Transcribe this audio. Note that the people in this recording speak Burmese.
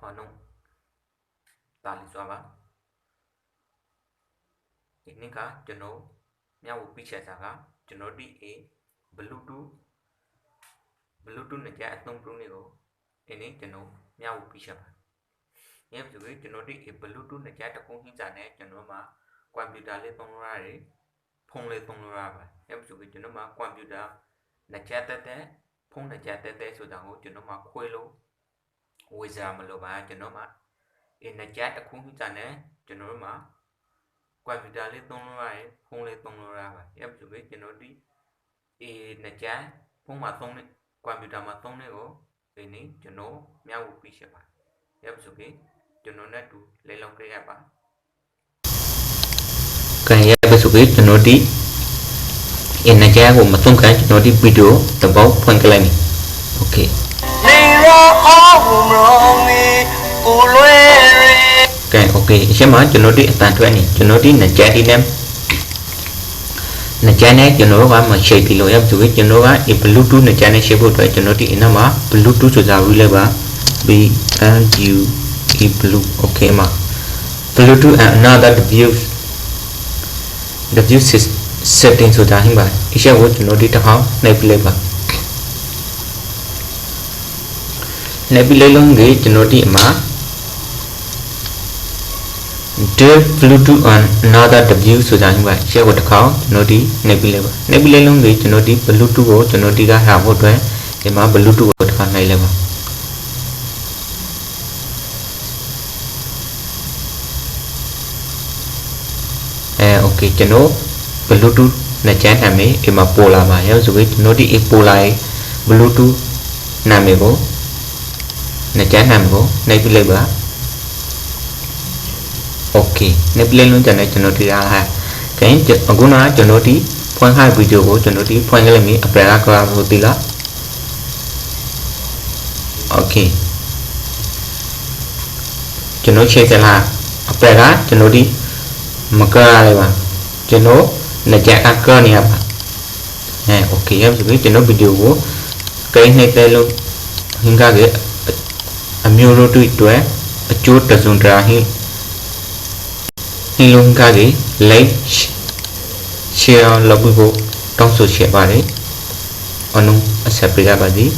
အားလုံးတာလီစွာပါဒီနေ့ကကျွန်တော်မျှဝေပြချက်စာကကျွန်တော်ဒီ A Bluetooth Bluetooth နဲ့ကြားအသုံးပြုနေကိုဒီနေ့ကျွန်တော်မျှဝေပြချက်ပါညပ်ဆိုပြီးကျွန်တော်ဒီ A Bluetooth နဲ့ကြားတစ်ခုဟင်းစာနဲ့ကျွန်တော်မှာကွန်ပျူတာလေးသုံးလို့ရတယ်ဖုန်းလေးသုံးလို့ရပါညပ်ဆိုပြီးကျွန်တော်မှာကွန်ပျူတာနဲ့ကြားတက်တဲ့ဖုန်းနဲ့ကြားတက်တဲ့ဆိုတာကိုကျွန်တော်မှာခွဲလို့ ဝေစားမလို့ပါကျွန်တော်မှအင်းကြက်တစ်ခုခုတန်နဲ့ကျွန်တော်တို့မှာကွန်ပျူတာလေးသုံးလို့ရတယ်ဖုန်းလေးသုံးလို့ရပါရပ်ပြီးပဲကျွန်တော်ဒီအင်းကြက်ဖုန်းမှာသုံးတဲ့ကွန်ပျူတာမှာသုံးတဲ့ကိုဒီနေ့ကျွန်တော်မျှဝေပြီးရှင်းပါရပ်ပြီးပဲကျွန်တော်နဲ့တူလေလောင်းကြရပါကန်ရပါဆိုပြီးကျွန်တော်ဒီအင်းကြက်ကိုမသုံးခံကျွန်တော်ဒီဗီဒီယိုတပေါက်ဖွင့်ကြလိုက်မယ် โอเค နေရောအောင်မရောမီကိုလွဲရဲ ကဲโอเคအရှင်မကျွန်တော်ဒီအတန်ထွက်နေကျွန်တော်ဒီနကြက်ဒီနဲ့နကြက်နဲ့ကျွန်တော်ကမရှိတ်ပြီးလို့ရပြီဆိုရင်ကျွန်တော်က Bluetooth နကြက်နဲ့ရှိဖို့အတွက်ကျွန်တော်ဒီအနောက်မှာ Bluetooth ဆိုတာဝီလဲပါ B L U E Blue okay မှာ Bluetooth and another device device setting ဆိုတာဟင်းပါအရှင်ကိုကျွန်တော်ဒီတစ်ခေါက်နှိပ်ပြလိုက်ပါ နှိပ်ပြလိုက်လုံးကြီးကျွန်တော်ဒီအမှာ Dev Bluetooth on another W ဆိုတာညပါရှယ်ကိုတစ်ခေါက်ကျွန်တော်ဒီနေပြီးလိုက်ပါနေပြီးလိုက်လုံးကြီးကျွန်တော်ဒီ Bluetooth ကိုကျွန်တော်ဒီကဟာဖို့အတွက်ဒီမှာ Bluetooth ကိုတစ်ခါနှိုက်လိုက်ပါအဲ okay ကျွန်တော် Bluetooth နဲ့ကျန်းနာမည်ဒီမှာပေါ်လာပါရောဆိုပြီးကျွန်တော်ဒီပေါ်လာရဲ့ Bluetooth နာမည်ကို နဲ့ကျန်းနာမည်ကိုနှိုက်ပြီးလိုက်ပါ โอเคနေပလင်းလုံးကျွန်တော်ကျွန်တော်ဒီအားဟာခင်အခုနကကျွန်တော်ဒီဖွင့်ခိုင်းဗီဒီယိုကိုကျွန်တော်ဒီဖွင့်ခဲ့လိုက်ပြီအပရကကလို့ဒီလားโอเคကျွန်တော်ချိန်စလားအပရကကျွန်တော်ဒီမကရလိုက်ပါကျွန်တော်နကြအကနေရပါအဲโอเคရပြီကျွန်တော်ဗီဒီယိုကိုကိန်းနေတဲ့လို့ဟင်္ဂါက အမျိုးတို့တွေ့အကျိုးတစုံတရာဟင်းနှလုံးကားတွေ like share လုပ်ဖို့တောင်းဆိုချင်ပါတယ်အလုံးအဆက်ပေးရပါသည်